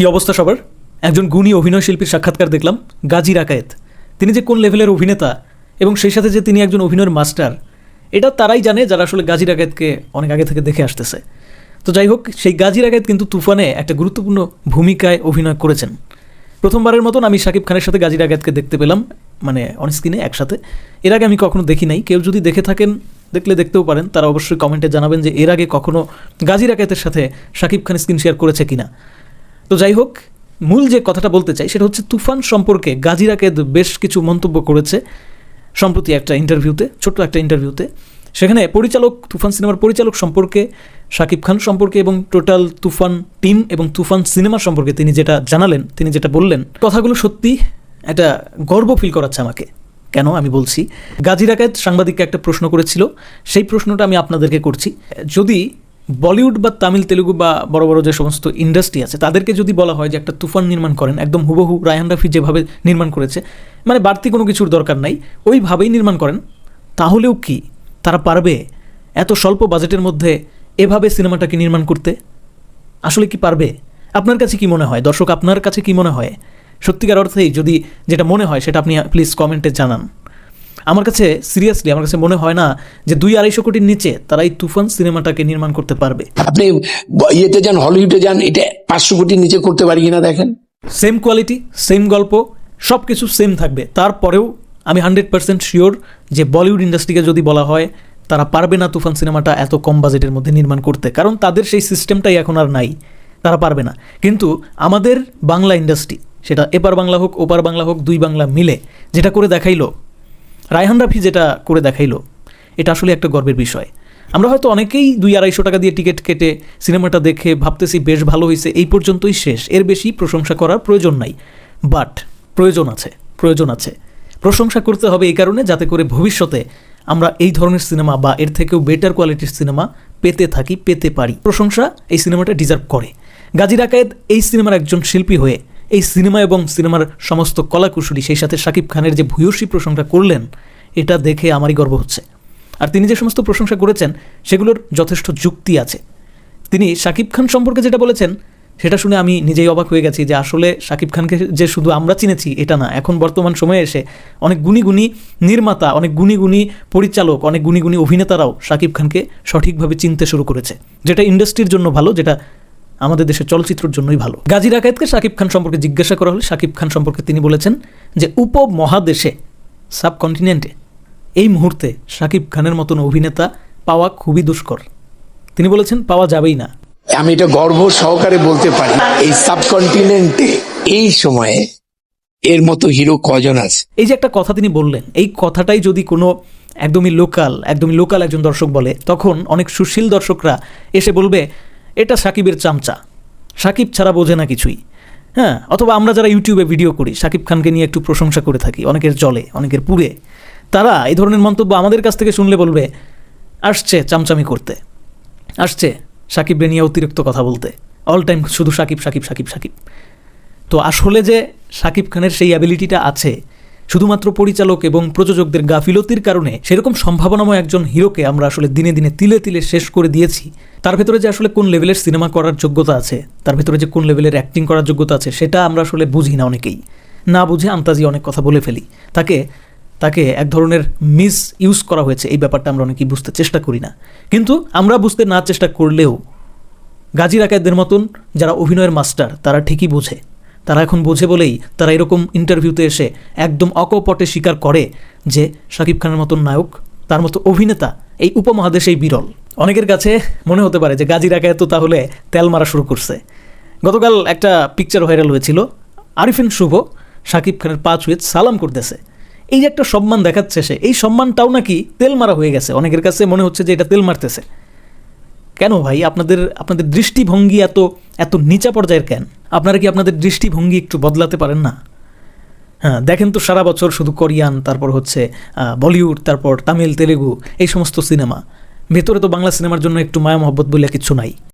কি অবস্থা সবার? একজন গুণী অভিনয় শিল্পীর সাক্ষাৎকার দেখলাম, গাজী রাকায়েত। তিনি যে কোন লেভেলের অভিনেতা এবং সেই সাথে যে তিনি একজন অভিনয়ের মাস্টার এটা তারাই জানে যারা আসলে গাজী রাকায়েতকে অনেক আগে থেকে দেখে আসতেছে। তো যাই হোক, সেই গাজী রাকায়েত কিন্তু তুফানে একটা গুরুত্বপূর্ণ ভূমিকায় অভিনয় করেছেন। প্রথমবারের মতন আমি শাকিব খানের সাথে গাজী রাকায়েতকে দেখতে পেলাম মানে অন স্ক্রিনে একসাথে। এর আগে আমি কখনো দেখি নাই, কেউ যদি দেখে থাকেন, দেখলে দেখতেও পারেন, তারা অবশ্যই কমেন্টে জানাবেন যে এর আগে কখনো গাজী রাকায়েতের সাথে শাকিব খান স্ক্রিন শেয়ার করেছে কিনা। তো যাই হোক, মূল যে কথাটা বলতে চাই সেটা হচ্ছে তুফান সম্পর্কে গাজী রাকেদ বেশ কিছু মন্তব্য করেছে, সম্প্রতি একটা ইন্টারভিউতে, ছোট্ট একটা ইন্টারভিউতে। সেখানে পরিচালক, তুফান সিনেমার পরিচালক সম্পর্কে, শাকিব খান সম্পর্কে এবং টোটাল তুফান টিম এবং তুফান সিনেমা সম্পর্কে তিনি যেটা জানালেন, তিনি যেটা বললেন, কথাগুলো সত্যি একটা গর্ব ফিল করাচ্ছে আমাকে। কেন আমি বলছি? গাজী সাংবাদিককে একটা প্রশ্ন করেছিল, সেই প্রশ্নটা আমি আপনাদেরকে করছি। যদি বলিউড বা তামিল, তেলুগু বা বড় বড় যে সমস্ত ইন্ডাস্ট্রি আছে, তাদেরকে যদি বলা হয় যে একটা তুফান নির্মাণ করেন, একদম হুবহু রায়হান রাফি যেভাবে নির্মাণ করেছে মানে বাড়তি কোনো কিছুর দরকার নাই, ওইভাবেই নির্মাণ করেন, তাহলেও কি তারা পারবে এত স্বল্প বাজেটের মধ্যে এভাবে সিনেমাটাকে নির্মাণ করতে? আসলে কি পারবে? আপনার কাছে কি মনে হয়? দর্শক, আপনার কাছে কি মনে হয়? সত্যিকার অর্থেই যদি যেটা মনে হয়, সেটা আপনি প্লিজ কমেন্টে জানান। আমার কাছে সিরিয়াসলি আমার কাছে মনে হয় না যে দুই আড়াইশো কোটির নিচে তারা এই তুফান সিনেমাটাকে নির্মাণ করতে পারবে। আপনি ইয়েতে যান হলিউডে যান এটা পাঁচশো কোটির নিচে করতে পারি কিনা দেখেন? সেম কোয়ালিটি সেম গল্প সব কিছু সেম থাকবে। তারপরেও আমি হান্ড্রেড পার্সেন্ট শিওর যে বলিউড ইন্ডাস্ট্রিকে যদি বলা হয় তারা পারবে না তুফান সিনেমাটা এত কম বাজেটের মধ্যে নির্মাণ করতে। কারণ তাদের সেই সিস্টেমটাই এখন আর নাই। তারা পারবে না। কিন্তু আমাদের বাংলা ইন্ডাস্ট্রি সেটা এপার বাংলা হোক ওপার বাংলা হোক দুই বাংলা মিলে যেটা করে দেখাইলো রায়হান রাফি যেটা করে দেখাইলো, এটা আসলে একটা গর্বের বিষয়। আমরা হয়তো অনেকেই দুই আড়াইশো টাকা দিয়ে টিকিট কেটে সিনেমাটা দেখে ভাবতেছি, বেশ ভালো হয়েছে এই পর্যন্তই শেষ। এর বেশি প্রশংসা করার প্রয়োজন নাই। বাট প্রয়োজন আছে প্রয়োজন আছে। প্রশংসা করতে হবে এই কারণে যাতে করে ভবিষ্যতে আমরা এই ধরনের সিনেমা বা এর থেকেও বেটার কোয়ালিটির সিনেমা পেতে থাকি, পেতে পারি। প্রশংসা এই সিনেমাটা ডিজার্ভ করে। গাজী রাকায়েত এই সিনেমার একজন শিল্পী হয়ে এই সিনেমা এবং সিনেমার সমস্ত কলাকুশলী, সেই সাথে শাকিব খানের যে ভূয়সী প্রশংসা করলেন, এটা দেখে আমারই গর্ব হচ্ছে। আর তিনি যে সমস্ত প্রশংসা করেছেন, সেগুলোর যথেষ্ট যুক্তি আছে। তিনি শাকিব খান সম্পর্কে যেটা বলেছেন, সেটা শুনে আমি নিজেই অবাক হয়ে গেছি যে আসলে শাকিব খানকে যে শুধু আমরা চিনেছি, এটা না। এখন বর্তমান সময়ে এসে অনেক গুণী গুণী নির্মাতা, অনেক গুণী গুণী পরিচালক, অনেক গুণী গুণী অভিনেতারাও শাকিব খানকে সঠিকভাবে চিনতে শুরু করেছে। যেটা ইন্ডাস্ট্রির জন্য ভালো, যেটা আমাদের দেশের চলচ্চিত্রের জন্যই ভালো। গাজী রাকায়েতকে শাকিব খান সম্পর্কে জিজ্ঞাসা করা হলে শাকিব খান সম্পর্কে তিনি বলেছেন যে উপমহাদেশে সাবকন্টিনেন্টে এই মুহূর্তে শাকিব খানের মতন অভিনেতা পাওয়া খুবই দুষ্কর। তিনি বলেছেন পাওয়া যাবেই না। আমি এটা গর্ব সহকারে বলতে পারি এই সাবকন্টিনেন্টে এই সময়ে এর মতো হিরো কজন আছে? এই যে একটা কথা তিনি বললেন এই কথাটাই যদি কোনো একদমই লোকাল একদমই লোকাল একজন দর্শক বলে তখন অনেক সুশীল দর্শকরা এসে বলবে এটা সাকিবের চামচা। সাকিব ছাড়া বোঝে না কিছুই। হ্যাঁ অথবা আমরা যারা ইউটিউবে ভিডিও করি, সাকিব খানকে নিয়ে একটু প্রশংসা করে থাকি, অনেকের জলে, অনেকের পুরে তারা এই ধরনের মন্তব্য আমাদের কাছ থেকে শুনলে বলবে, আসছে চামচামি করতে। আসছে সাকিবরে নিয়ে অতিরিক্ত কথা বলতে। অল টাইম শুধু সাকিব সাকিব সাকিব সাকিব। তো আসলে যে সাকিব খানের সেই অ্যাবিলিটিটা আছে শুধুমাত্র পরিচালক এবং প্রযোজকদের গাফিলতির কারণে সেরকম সম্ভাবনাময় একজন হিরোকে আমরা আসলে দিনে দিনে তিলে তিলে শেষ করে দিয়েছি। তার ভেতরে যে আসলে কোন লেভেলের সিনেমা করার যোগ্যতা আছে, তার ভেতরে যে কোন লেভেলের অ্যাক্টিং করার যোগ্যতা আছে, সেটা আমরা আসলে বুঝি না অনেকেই। না বুঝে আন্তাজি অনেক কথা বলে ফেলি। তাকে তাকে এক ধরনের মিস ইউজ করা হয়েছে, এই ব্যাপারটা আমরা অনেকেই বুঝতে চেষ্টা করি না। কিন্তু আমরা বুঝতে না চেষ্টা করলেও গাজী রাকায়তদের মতন যারা অভিনয়ের মাস্টার, তারা ঠিকই বোঝে। তারা এখন বোঝে বলেই তারা এরকম ইন্টারভিউতে এসে একদম অকপটে স্বীকার করে যে শাকিব খানের মতন নায়ক, তার মতো অভিনেতা এই উপমহাদেশেই বিরল। অনেকের কাছে মনে হতে পারে যে গাজী রাকায়ত তাহলে তেল মারা শুরু করছে। গতকাল একটা পিকচার ভাইরাল হয়েছিল। আরিফিন শুভ শাকিব খানের পা ছুঁয়ে সালাম করতেছে। এই যে একটা সম্মান দেখাচ্ছে সে, এই সম্মানটাও নাকি তেল মারা হয়ে গেছে। অনেকের কাছে মনে হচ্ছে যে এটা তেল মারতেছে। কেন ভাই? আপনাদের আপনাদের দৃষ্টিভঙ্গি এত এত নিচা পর্যায়ের কেন? আপনারা কি আপনাদের দৃষ্টিভঙ্গি একটু বদলাতে পারেন না? হ্যাঁ দেখেন তো সারা বছর শুধু কোরিয়ান, তারপর হচ্ছে বলিউড, তারপর তামিল, তেলেগু, এই সমস্ত সিনেমা। ভেতরে তো বাংলা সিনেমার জন্য একটু মায়া মহব্বত বলে কিছু নাই।